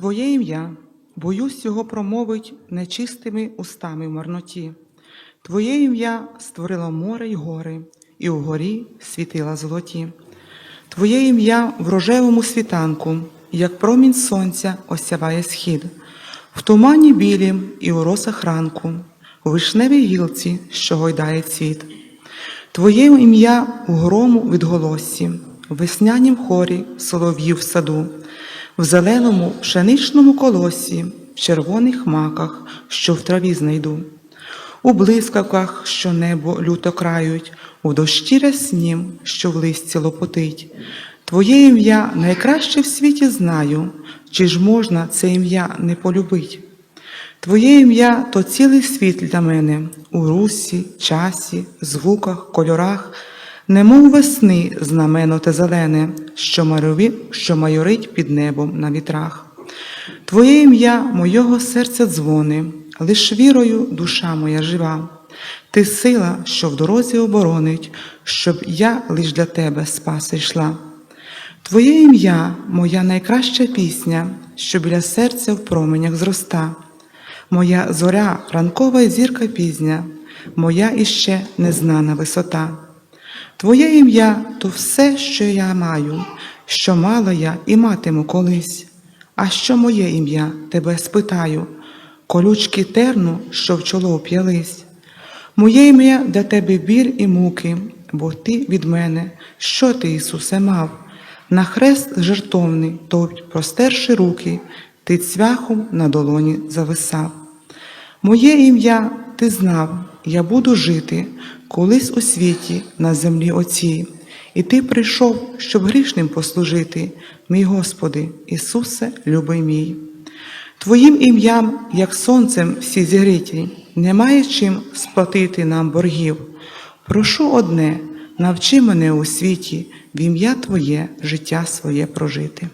Твоє ім'я, боюсь його промовить нечистими устами в марноті. Твоє ім'я створило море й гори, і вгорі світила золоті. Твоє ім'я в рожевому світанку, як промінь сонця осяває схід, в тумані білім і у росах ранку, у вишневій гілці, що гойдає цвіт. Твоє ім'я у грому відголоссі, в веснянім хорі солов'їв в саду, в зеленому пшеничному колосі, в червоних маках, що в траві знайду, у блискавках, що небо люто крають, у дощі ряснім, що в листі лопотить. Твоє ім'я найкраще в світі знаю, чи ж можна це ім'я не полюбить? Твоє ім'я то цілий світ для мене у русі, часі, звуках, кольорах, немов весни знамено те зелене, що, марові, що майорить під небом на вітрах. Твоє ім'я мойого серця дзвони, лиш вірою душа моя жива. Ти сила, що в дорозі оборонить, щоб я лиш для тебе спаси йшла. Твоє ім'я, моя найкраща пісня, що біля серця в променях зроста. Моя зоря, ранкова зірка пізня, моя іще незнана висота. Твоє ім'я то все, що я маю, що мала я і матиму колись. А що моє ім'я, тебе спитаю, колючки терну, що в чоло вп'ялись. Моє ім'я для тебе біль і муки, бо ти від мене, що ти, Ісусе, мав? На хрест жертовний, тобь, простерши руки, ти цвяхом на долоні зависав. Моє ім'я ти знав, я буду жити колись у світі на землі оцій. І ти прийшов, щоб грішним послужити, мій Господи, Ісусе, любий мій. Твоїм ім'ям, як сонцем всі зігріті, немає чим сплатити нам боргів. Прошу одне, навчи мене у світі, в ім'я Твоє життя своє прожити.